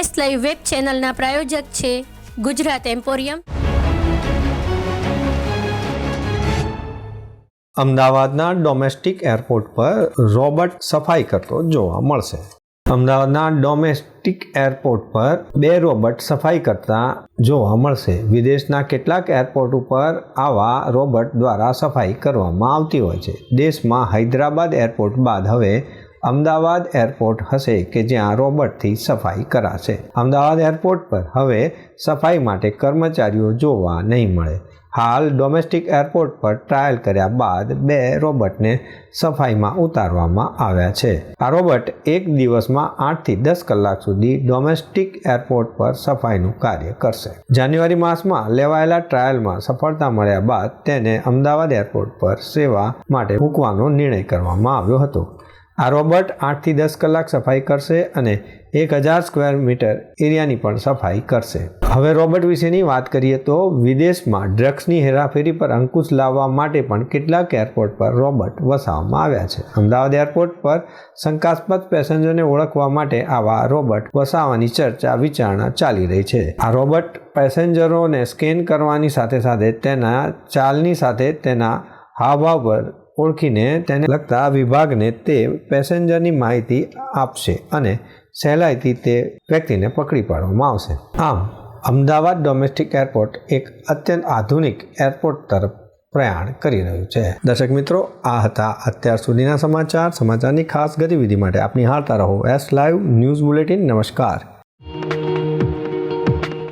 S live web ચેનલના પ્રાયોજક છે ગુજરાત એમ્પોરિયમ. અમદાવાદના ડોમેસ્ટિક એરપોર્ટ પર રોબોટ સફાઈ કરતો જોવા મળશે. અમદાવાદના ડોમેસ્ટિક એરપોર્ટ પર બે રોબોટ સફાઈ કરતા જોવા મળશે. વિદેશના કેટલાક એરપોર્ટ ઉપર આવા રોબોટ દ્વારા સફાઈ કરવામાં આવતી હોય છે. દેશમાં હૈદરાબાદ એરપોર્ટ બાદ હવે અમદાવાદ એરપોર્ટ હશે કે જ્યાં રોબોટથી સફાઈ કરાશે. અમદાવાદ એરપોર્ટ પર હવે સફાઈ માટે કર્મચારીઓ જોવા નહીં મળે. હાલ ડોમેસ્ટિક એરપોર્ટ પર ટ્રાયલ કર્યા બાદ બે રોબોટને સફાઈમાં ઉતારવામાં આવ્યા છે. આ રોબોટ એક દિવસમાં આઠથી દસ કલાક સુધી ડોમેસ્ટિક એરપોર્ટ પર સફાઈનું કાર્ય કરશે. જાન્યુઆરી માસમાં લેવાયેલા ટ્રાયલમાં સફળતા મળ્યા બાદ તેને અમદાવાદ એરપોર્ટ પર સેવા માટે મૂકવાનો નિર્ણય કરવામાં આવ્યો હતો. આ રોબોટ આઠથી દસ કલાક સફાઈ કરશે અને એક હજાર સ્ક્વેર મીટર એરિયાની પણ સફાઈ કરશે. હવે રોબોટ વિશેની વાત કરીએ તો વિદેશમાં ડ્રગ્સની હેરાફેરી પર અંકુશ લાવવા માટે પણ કેટલાક એરપોર્ટ પર રોબોટ વસાવવામાં આવ્યા છે. અમદાવાદ એરપોર્ટ પર શંકાસ્પદ પેસેન્જરને ઓળખવા માટે આવા રોબોટ વસાવવાની ચર્ચા વિચારણા ચાલી રહી છે. આ રોબોટ પેસેન્જરોને સ્કેન કરવાની સાથે સાથે તેના ચાલની સાથે તેના હાવભાવ પર ઓળખીને તેને લગતા વિભાગને તે પેસેન્જરની માહિતી આપશે અને સહેલાઈથી તે વ્યક્તિને પકડી પાડવામાં આવશે. આમ, અમદાવાદ ડોમેસ્ટિક એરપોર્ટ એક અત્યંત આધુનિક એરપોર્ટ તરફ પ્રયાણ કરી રહ્યું છે. દર્શક મિત્રો, આ હતા અત્યાર સુધીના સમાચાર. સમાચારની ખાસ ગતિવિધિ માટે આપની હાલતા રહો. એસ લાઈવ ન્યૂઝ બુલેટિન નમસ્કાર.